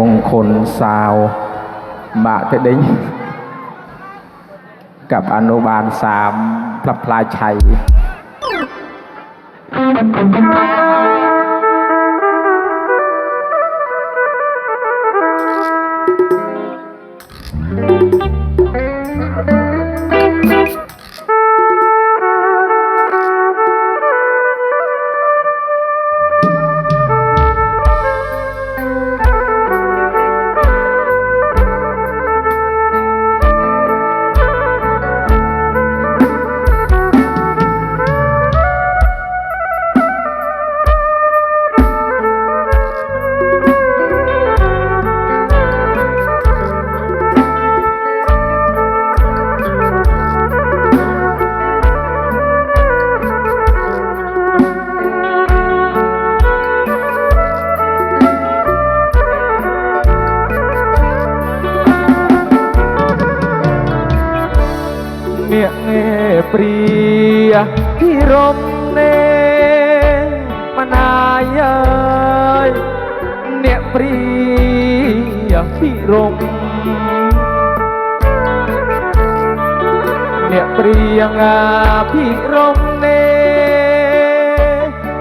มงคลสาวบะเตดิงกับอนุบาลสามพระพลายชัย เงียเงเปรียพี่รมเนมนายเอ้ยเนียเปรียพี่รมเนี่ยเปรียงาพี่รมเน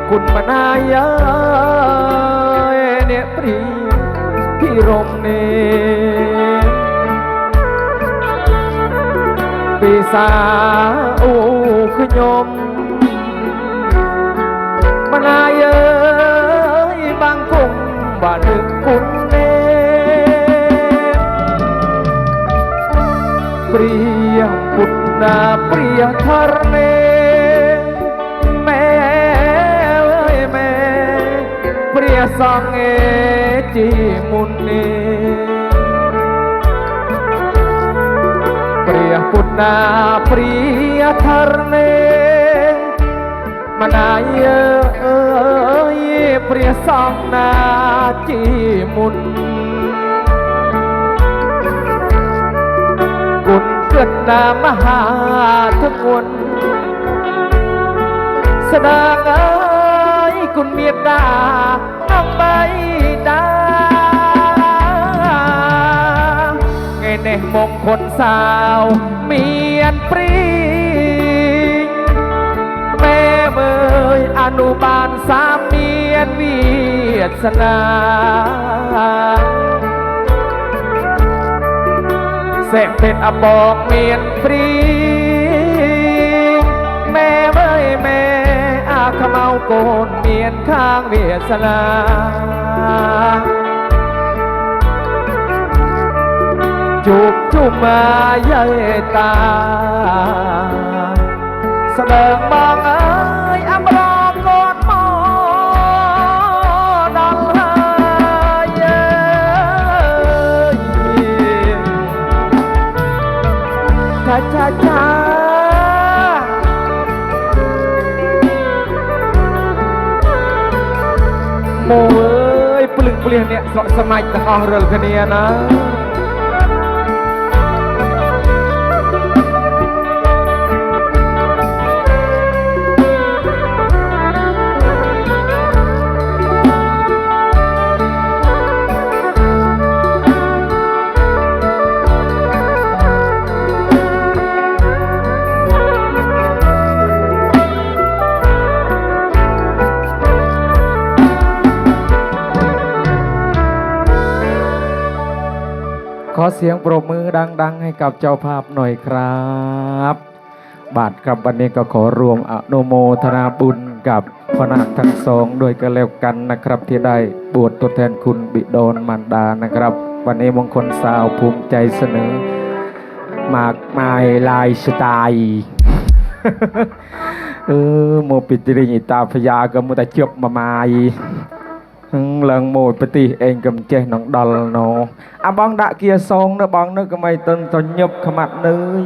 คุณมานายเอ้ยเนี่ยเปรียพี่รมเน ពិសាអូខ្ញុំម្នាយអើយបាំងគុំបាទនឹកគុណទេព្រះពុទ្ធណាព្រះធរណេមែអើយមែព្រះសង្ឃជាមុននេះ นาปรียทรเนมนายเอ้ยเปรียสังนาจีมุนกุณเกิดนามหาทั้งมวลแสดงเอ้ยคุณเมียดาน้องใบดาไงเน่มงคลสาว เมียนปรีแม่เมยอนุบาลสามเมียนเวียดสนาเสพเป็นอบอกเมียนฟรีแม่เว้ยแม่อาขมเมาโกนเมียนข้างเวียสนา ជួបជុំយាយតាស្ដើងបងអើយអមរកូនមកដល់ហើយចាចាចាមកអើយភ្លឹងភ្លៀសអ្នកស្រុកស្មាច់ទាំងអស់រលគ្នាណា อเรือคะเนียนะขอเสียงปรบมือดัง ๆ ให้กับเจ้าภาพหน่อยครับ บาทครับวันนี้ก็ขอรวมอนุโมทนาบุญกับพนักทั้งสองด้วยกันแล้วกันนะครับ ที่ได้บวชตัวแทนคุณบิดอนมารดานะครับ วันนี้มงคลสาวภูมิใจเสนอหมากไม้ลายสไตล์เออโมปิตริญิตาพยากมุตะจบมาไม้ ឡើងមួយប្រទេសឯងកំចេះនឹងដល់ណោអាបងដាក់គៀសងនៅបងនៅក៏មិនតន់តញប់ខ្មាត់នើយ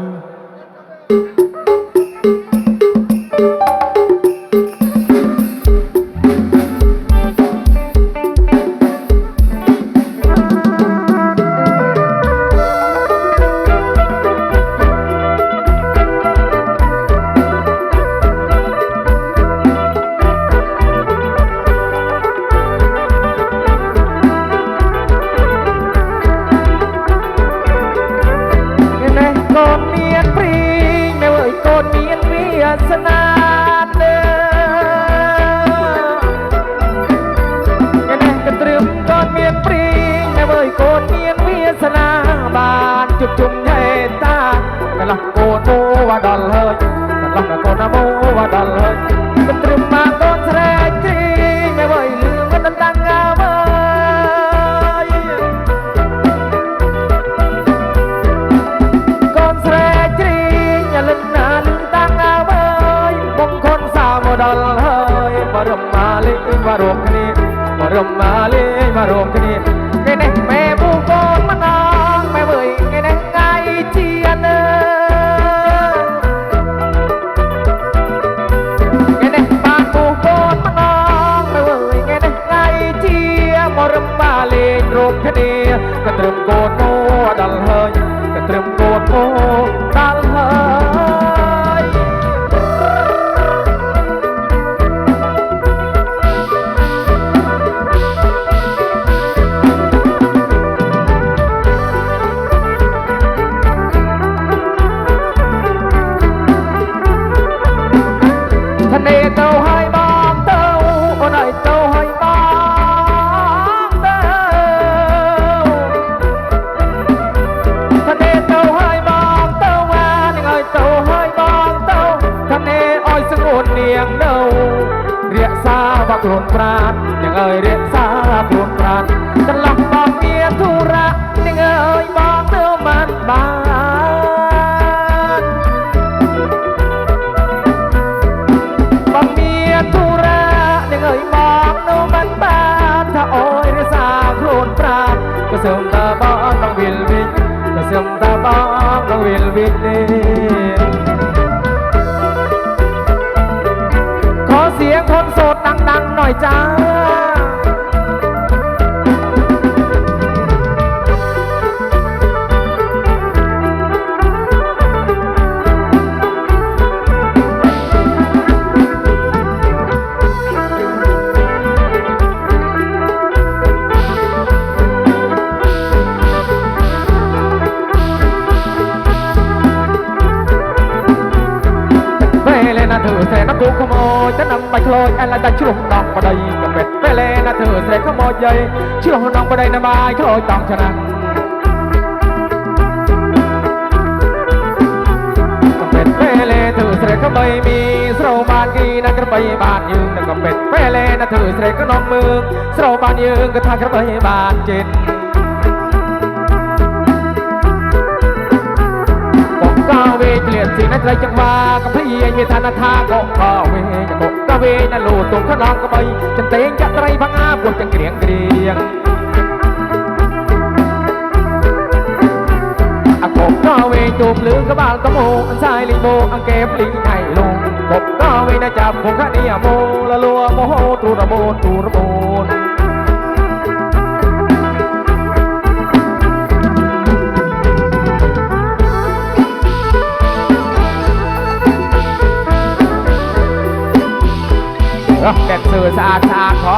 ยงเน่าเรียกซาบักหลนปราดยังเอ่ยเรียกซาบักหลนปราด น่อยจ้าเวเลนะเธ យទៅនំបាច់លយអែឡាតែជ្រុះដងប្តីកំពេតពេលណាធ្វើស្រែកខ្មោចយាយជ្រុះដងប្តីណាបាយខ្លោចតង់ឆ្នាំកំពេតពេលធ្វើស្រែកក្បីមីស្រោបានគីណាក្របីបានយើងនឹងកំពេតពេលណាធ្វើស្រែកក្នុងមើងស្រោបានយើងក៏ថាក្របីបានចិត្ត วเกลียดสีนัดไรจังว่ากับพี่มีธนาทากกกาเวจะกกกเวนั่นโลดตรงขนองกระใบจันเตงจะไตรพังอาปวดจังเกรียงเกรียงอะกกกาเวจูบลือกระบาลกระโมอันซ้ายลิงโมอังเก็บลิงไห้ลงกกกาเวนะจับผมข้านี่โมละลัวโมโหตูระโมตูระโมน เออแดนเซอสะอาดสะอาดขอ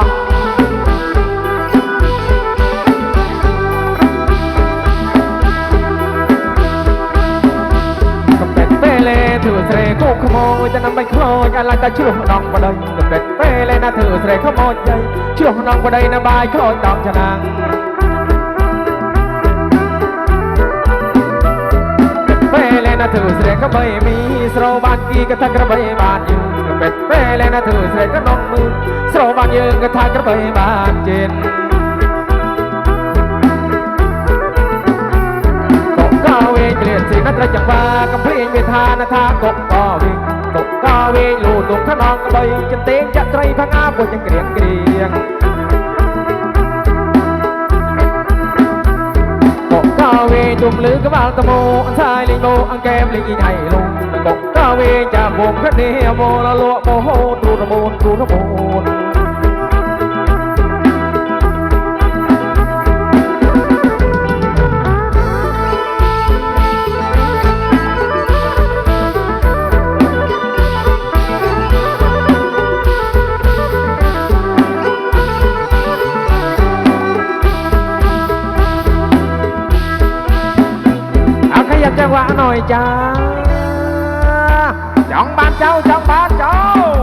กับเป็ดเปเล่ถือเสรกูขโมยจะนำไปโคลยอะไรแต่ชื่อน้องบ่ได้กับเป็ดเปเล่นะถือเสรขโมยใหญ่ชื่อน้องบ่ได้นะบายโคลยต้องชนะเปเล่นะถือเสรก็ไม่มีสโรบานกีก็ทักกระใบยบานอยู่ ពេទ្យពេលណាធ្វើស្រែកក្នុងមឺស្រោបងយើងក៏ថាក្របីបានជាកកកវេងលៀនស៊ីណាត់ត្រចង្វាកំព្រៀងវាថាណថាកកកវេងកកកវេងលូទុំខ្នងក្បីចន្ទេងចាក់ត្រីផាងាពួកចង្គ្រៀងគ្រៀងវេជុំលឺក្បាលតមោអន្សាយលេងលោអង្កែមលេងអ៊ីងអៃលងកកកវេច กรียงเกรียงกกกาเวงจุ่มลือระบาลตะโมอันซ้ายลิงโมอังแก้มลิงอีไงลงกกกาเวงจะโละลัวโมโหตูระโมนตูระโมนเอาขยับจังหวะหน่อยจ้า จ้องบ้าน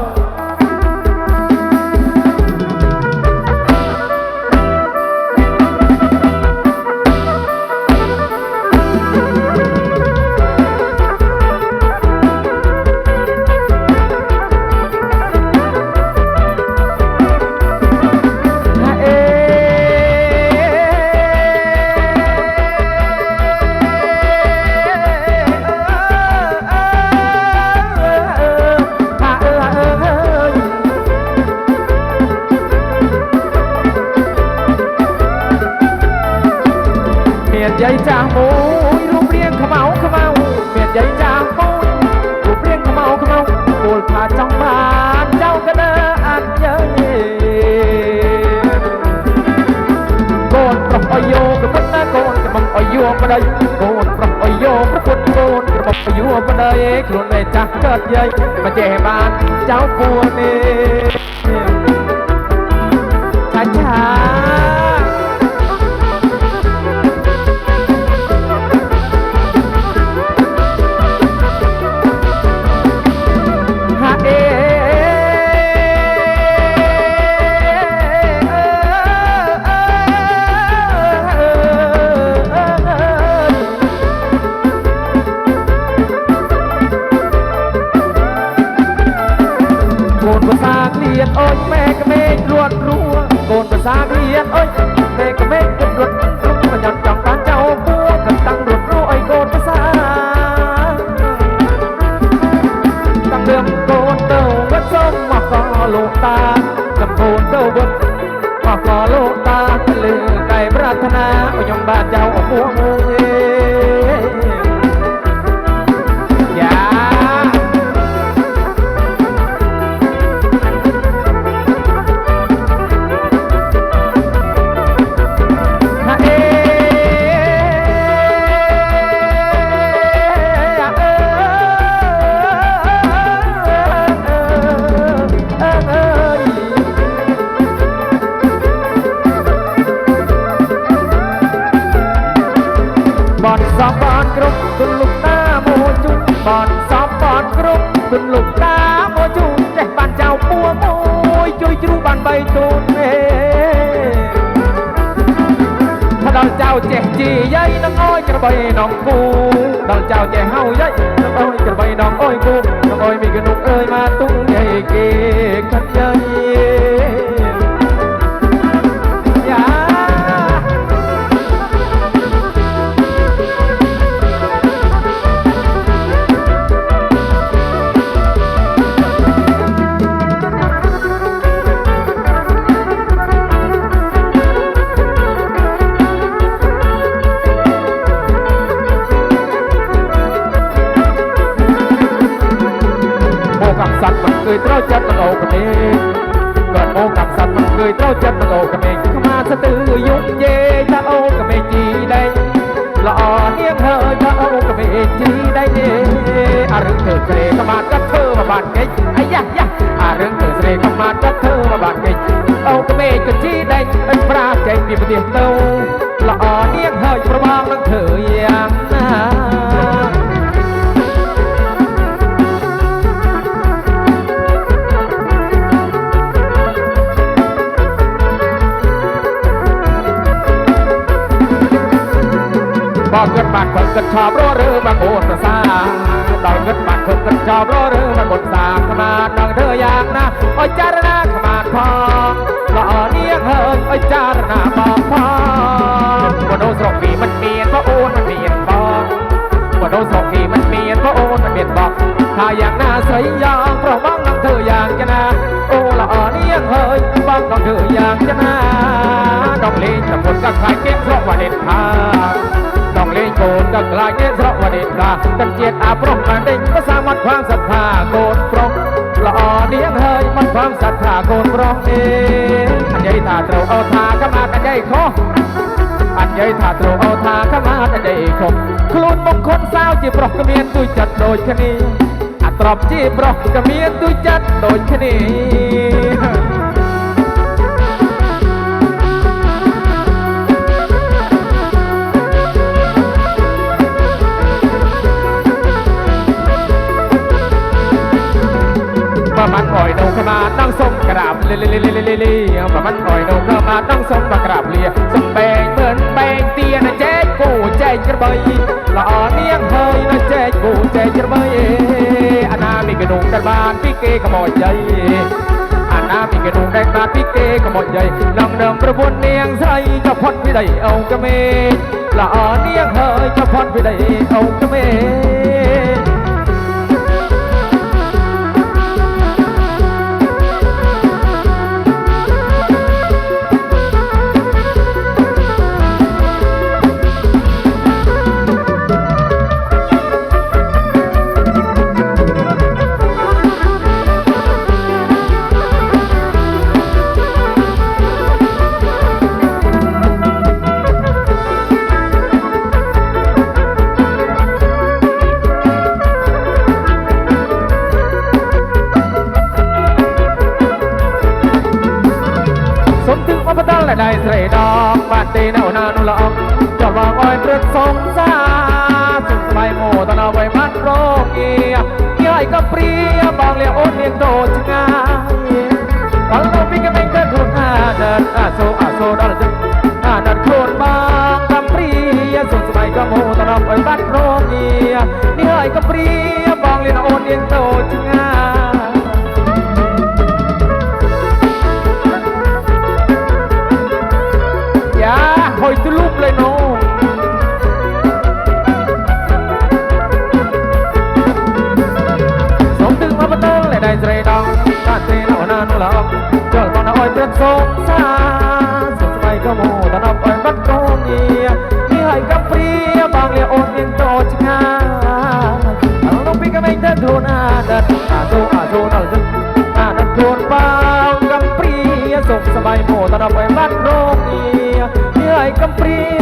យោបដៃកូនប្រអយោប្រពុតកូនប្រអយោបដៃខ្លួនឯចាស់កើតយាយមកចេះបានចៅពួននេះ រៀនអូនម៉ែក្មេងលួតរួកូនប្រសារៀនអូន ถ้าดอนเจ้าเจ็จีใหญ่น้องอ้อยกระใบน้องกูดอนเจ้าเจ็เฮาใหญ่น้องอ้อยกระ យត្រូវចិត្តនឹងអូក្មេងគាត់មកកាប់សត្វមិនឃើញត្រូវចិត្តនឹងអូក្មេងខ្មាសទៅយុគយេថាអូក្មេងជីដេញល្អនាងហើយថាអូក្មេងជីដេញអារឹងធ្វើស្រែក្មាត់កាត់ធ្វើមកបាត់គេចអាយ៉ាយ៉ាអារឹងធ្វើស្រែក្មាត់កាត់ធ្វើមកបាត់គេចអូក្មេងក៏ជីដេញអិនប្រាចេញពីប្រទេសទៅល្អនាងហើយប្រវងនឹងធ្វើយ៉ាងណា กิดบาดเกิดเกิดชอบรอเรือมาโกนภาดอยเกิดบาดเกิดเกิดชอบรอเรือมาโกนสาขมาดังเธออย่างนะโอ้ยจารณาขมาดพอละอ่อเนียงเฮยโอ้ยจารณาบอกพอว่าโดนสรปีมันเปลี่ยนเพราะโอนมันเปลี่ยนบอกว่าโดนสรปีมันเปลี่ยนเพราะโอนมันเปลี่ยนบอกถ้าอย่างน่าใสยางเพราะบ้างดังเธออย่างจะนะโอ้ละอ่อเนียงเฮยบ้างดังเธออย่างจะนะดอกเลนตะบนก็คลายเก็บเพราะว่าเด็ดขาด ก็กลายเป็นเพระว่าเด็ดขาดกันเจียดอาปรมมาเด้งก็สร้างมัดความศรัทธาโกนปรมละอ่อนเลี้ยงเฮยมัดความศรัทธาโกนปรมเองอันใหญ่ตาเตราเอาทาเข้ามากันใหญ่คออันใหญ่ตาเตราเอาทาเข้ามากันใหญ่คมคลุนมงคลสาวจีบรอกกระเมียนตุยจัดโดยคณีอัตรอบจีบรอกกระเมียนตุยจัดโดยคณี มาตั้งส้มกราบเลียเลียเลียเลียเลียเลียประมันอ่อยนกมาตั้งส้มมากราบเลียสมแบงเหมือนแบงเตียนะแจ๊กกูแจ๊กระเบยหล่อเนียงเฮยนะแจ๊กกูแจ๊กระเบยอานามีกระดุงกันบานพี่เกขโมยใจอานามีกระดุงแดงบานพี่เกขโมยใจน้องเดิมประบุนเนียงใส่จะพอดพี่ได้เอากระเมละอ่อเนียงเฮยจะพอดพี่ได้เอากระเม ตีแนวนานุละอองจอดวางอ้อยเปลือกสงสาสุขสบายโมตอนเอาไว้มัดโรคเอียย่อยก็เปรียบางเลี้ยโอนเลี้ยงโดดชะงาตอนเราปิ้งกันเป็นเกิดคุณอาเดินอาโซอาโซดอลจึงอาดัดโคนบางกำเปรียสุขสบายก็โมตอนเอาไว้มัดโรคเอียย่อยก็เปรียบางเลี้ยโอนเลี้ยงโดดชะงายอย่า สงสารสุดสมัยก็โมตอนอ้อยบัดโกงเงียมีให้กับฟรีบางเลียโอนเงินโตจิงาเอาลงปีกไม่เดินโดนอาดัดอาโซอาโซนั่นจึงอาดัดโดนบางกับฟรีสุขสบายโมตอนอ้อยบัดโกงเงียมีให้กับฟรีบางเลีย